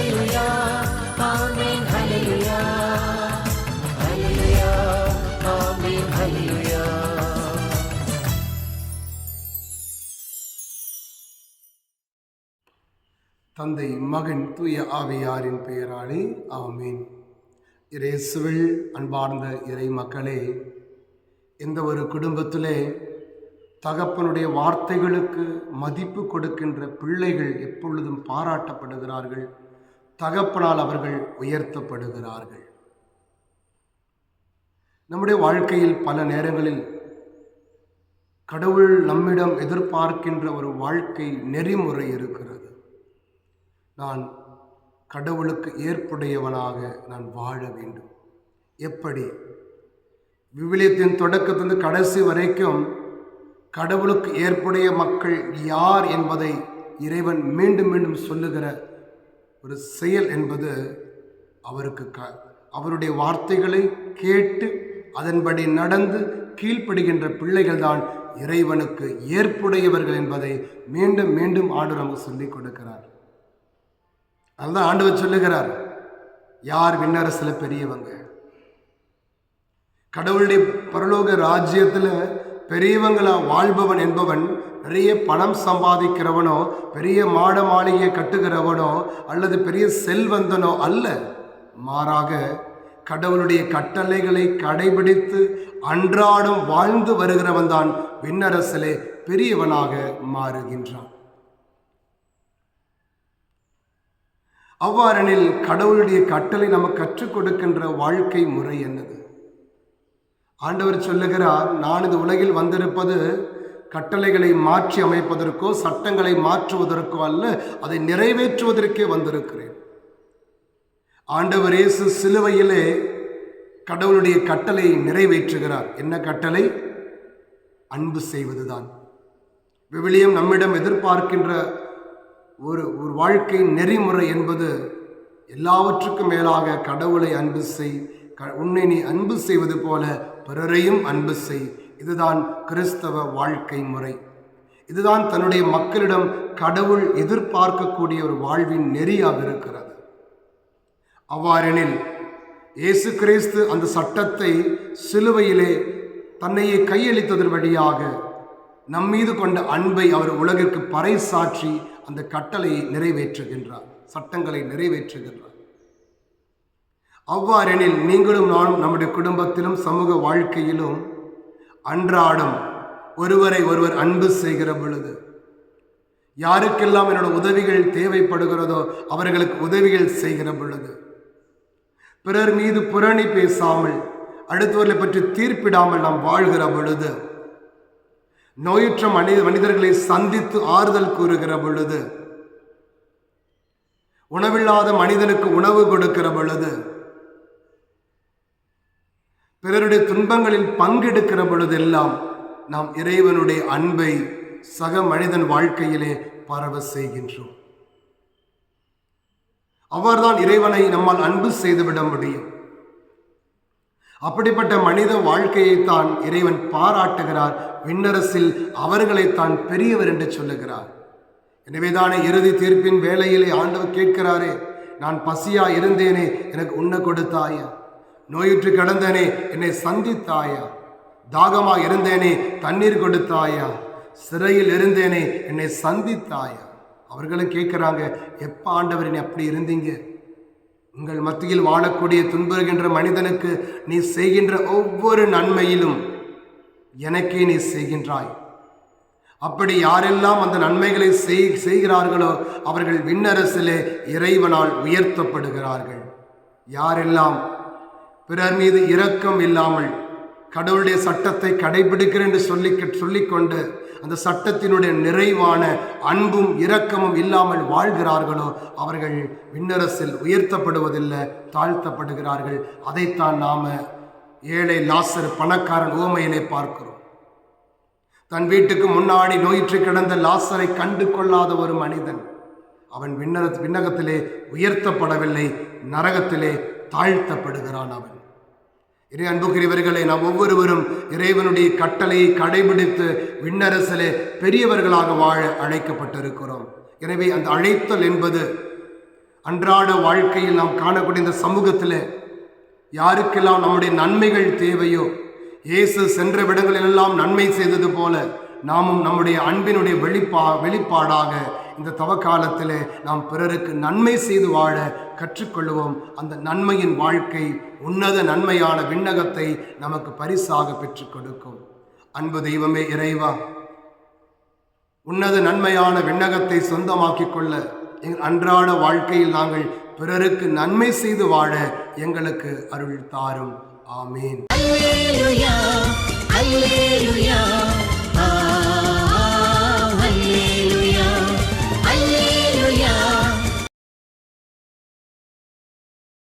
ஹalleluya ஆமென் ஹalleluya ஹalleluya ஆமென் ஹalleluya தந்தை மகன் தூய ஆவியாரின் பெயராலே ஆமீன். இயேசுவில் அன்பார்ந்த இறை மக்களே எந்த ஒரு குடும்பத்திலே தகப்பனுடைய வார்த்தைகளுக்கு மதிப்பு கொடுக்கின்ற பிள்ளைகள் எப்பொழுதும் பாராட்டப்படுகிறார்கள். தகப்பனால் அவர்கள் உயர்த்தப்படுகிறார்கள். நம்முடைய வாழ்க்கையில் பல நேரங்களில் கடவுள் நம்மிடம் எதிர்பார்க்கின்ற ஒரு வாழ்க்கை நெறிமுறை இருக்கிறது. நான் கடவுளுக்கு ஏற்புடையவனாக நான் வாழ வேண்டும். எப்படி? விவிலியத்தின் தொடக்கத்திலிருந்து கடைசி வரைக்கும் கடவுளுக்கு ஏற்புடைய மக்கள் யார் என்பதை இறைவன் மீண்டும் மீண்டும் சொல்லுகிற ஒரு செயல் என்பது அவருக்கு க அவருடைய வார்த்தைகளை கேட்டு அதன்படி நடந்து கீழ்ப்படுகின்ற பிள்ளைகள்தான் இறைவனுக்கு ஏற்புடையவர்கள் என்பதை மீண்டும் மீண்டும் ஆண்டு நமக்கு சொல்லிக் கொடுக்கிறார். அதுதான் ஆண்டவர் சொல்லுகிறார். யார் விண்ணரசில் பெரியவங்க? கடவுளுடைய பரலோக ராஜ்யத்தில் பெரியவங்களாக வாழ்பவன் என்பவன் நிறைய பணம் சம்பாதிக்கிறவனோ பெரிய மாட மாளிகையை கட்டுகிறவனோ அல்லது பெரிய செல்வந்தனோ அல்ல. மாறாக கடவுளுடைய கட்டளைகளை கடைபிடித்து அன்றாடம் வாழ்ந்து வருகிறவன் தான் விண்ணரசிலே பெரியவனாக மாறுகின்றான். அவ்வாறெனில் கடவுளுடைய கட்டளை நமக்கு கற்றுக் கொடுக்கின்ற வாழ்க்கை முறை என்னது? ஆண்டவர் சொல்லுகிறார் நான் இந்த உலகில் வந்திருப்பது கட்டளைகளை மாற்றி அமைப்பதற்கோ சட்டங்களை மாற்றுவதற்கோ அல்ல அதை நிறைவேற்றுவதற்கே வந்திருக்கிறேன். ஆண்டவர் இயேசு சிலுவையிலே கடவுளுடைய கட்டளையை நிறைவேற்றுகிறார். என்ன கட்டளை? அன்பு செய்வதுதான். விவிலியம் நம்மிடம் எதிர்பார்க்கின்ற ஒரு ஒரு வாழ்க்கை நெறிமுறை என்பது எல்லாவற்றுக்கும் மேலாக கடவுளை அன்பு செய் க- உன்னை நீ அன்பு செய்வது போல பிறரையும் அன்பு செய். இதுதான் கிறிஸ்தவ வாழ்க்கை முறை. இதுதான் தன்னுடைய மக்களிடம் கடவுள் எதிர்பார்க்கக்கூடிய ஒரு வாழ்வின் நெறியாக இருக்கிறது. அவ்வாறெனில் இயேசு கிறிஸ்து அந்த சட்டத்தை சிலுவையிலே தன்னையே கையளித்ததன் வழியாக நம்மீது கொண்ட அன்பை அவர் உலகிற்கு பறைசாற்றி அந்த கட்டளையை நிறைவேற்றுகின்றார் சட்டங்களை நிறைவேற்றுகின்றார். அவ்வாறெனில் நீங்களும் நானும் நம்முடைய குடும்பத்திலும் சமூக வாழ்க்கையிலும் அன்றாடம் ஒருவரை ஒருவர் அன்பு செய்கிற பொழுது யாருக்கெல்லாம் என்னோட உதவிகள் தேவைப்படுகிறதோ அவர்களுக்கு உதவிகள் செய்கிற பொழுது பிறர் மீது புரணி பேசாமல் அடுத்தவர்களை பற்றி தீர்ப்பிடாமல் நாம் வாழ்கிற பொழுது நோயுற்ற மனித மனிதர்களை சந்தித்து ஆறுதல் கூறுகிற பொழுது உணவில்லாத மனிதனுக்கு உணவு கொடுக்கிற பொழுது பிறருடைய துன்பங்களில் பங்கெடுக்கிற பொழுதெல்லாம் நாம் இறைவனுடைய அன்பை சக மனிதன் வாழ்க்கையிலே பரவ செய்கின்றோம். அவர்தான் இறைவனை நம்மால் அன்பு செய்துவிட முடியும். அப்படிப்பட்ட மனித வாழ்க்கையைத்தான் இறைவன் பாராட்டுகிறார். விண்ணரசில் அவர்களைத்தான் பெரியவர் என்று சொல்லுகிறார். எனவேதானே இறுதி தீர்ப்பின் வேலையிலே ஆண்டவர் கேட்கிறாரே நான் பசியா இருந்தேனே எனக்கு உண்ண கொடுத்தாயா? நோயுற்று கிடந்தேனே என்னை சந்தித்தாயா? தாகமா இருந்தேனே தண்ணீர் கொடுத்தாயா? சிறையில் இருந்தேனே என்னை சந்தித்தாயா? அவர்களும் கேட்குறாங்க எப்போ ஆண்டவர் நீ அப்படி இருந்தீங்க? உங்கள் மத்தியில் வாழக்கூடிய துன்புறுகின்ற மனிதனுக்கு நீ செய்கின்ற ஒவ்வொரு நன்மையிலும் எனக்கே நீ செய்கின்றாய். அப்படி யாரெல்லாம் அந்த நன்மைகளை செய் செய்கிறார்களோ அவர்கள் விண்ணரசிலே இறைவனால் உயர்த்தப்படுகிறார்கள். யாரெல்லாம் பிறர் மீது இரக்கம் இல்லாமல் கடவுளுடைய சட்டத்தை கடைபிடிக்கிறேன் என்று சொல்லி சொல்லிக்கொண்டு அந்த சட்டத்தினுடைய நிறைவான அன்பும் இரக்கமும் இல்லாமல் வாழ்கிறார்களோ அவர்கள் விண்ணரசில் உயர்த்தப்படுவதில்லை தாழ்த்தப்படுகிறார்கள். அதைத்தான் நாம ஏழை லாசர் பணக்காரன் ஓமையிலே பார்க்கிறோம். தன் வீட்டுக்கு முன்னாடி நோயிற்று கிடந்த லாசரை கண்டு கொள்ளாத ஒரு மனிதன் அவன் விண்ணர விண்ணகத்திலே உயர்த்தப்படவில்லை நரகத்திலே தாழ்த்தப்படுகிறான் அவன். இறை அன்புக்குரியவர்களை நாம் ஒவ்வொருவரும் இறைவனுடைய கட்டளையை கடைபிடித்து விண்ணரசிலே பெரியவர்களாக வாழ அழைக்கப்பட்டிருக்கிறோம். எனவே அந்த அழைத்தல் என்பது அன்றாட வாழ்க்கையில் நாம் காணக்கூடிய இந்த சமூகத்தில் யாருக்கெல்லாம் நம்முடைய நன்மைகள் தேவையோ இயேசு சென்ற விடங்களிலெல்லாம் நன்மை செய்தது போல நாமும் நம்முடைய அன்பினுடைய வெளிப்பா வெளிப்பாடாக இந்த தவ காலத்தில் நாம் பிறருக்கு நன்மை செய்து வாழ கற்றுக்கொள்வோம் அந்த நன்மையின் வாழ்க்கை உன்னத நன்மையான விண்ணகத்தை நமக்கு பரிசாக பெற்றுக் கொடுக்கும். அன்பு தெய்வமே இறைவா உன்னத நன்மையான விண்ணகத்தை சொந்தமாக்கிக் கொள்ள எங்கள் அன்றாட வாழ்க்கையில் நாங்கள் பிறருக்கு நன்மை செய்து வாழ எங்களுக்கு அருள் தாரும். ஆமீன்.